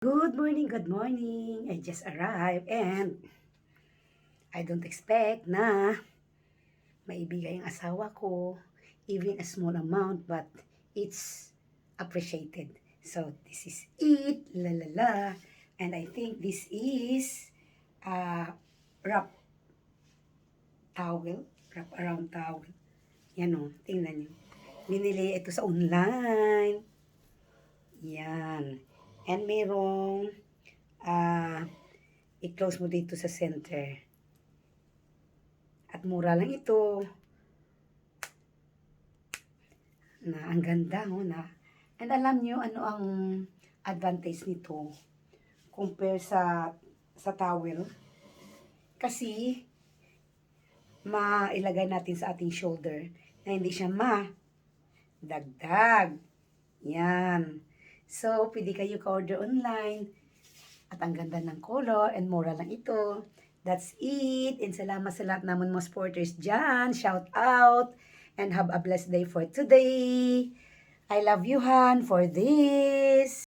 Good morning, good morning. I just arrived and I don't expect na maibigay ang asawa ko even a small amount but it's appreciated. So this is it, la la la. And I think this is uh, wrap towel, wrap around towel. Yan o, tingnan nyo. Binili ito sa online. Yan. And merong ah i-close mo dito sa center. At mura lang ito. Na ang ganda oh, na. And alam nyo ano ang advantage nito compare sa sa towel. Kasi mailagay natin sa ating shoulder na hindi siya ma dagdag. Yan. So, pwede kayo ka-order online. At ang ganda ng color and mura lang ito. That's it. And salamat sa lahat naman mga supporters dyan. Shout out. And have a blessed day for today. I love you, Han, for this.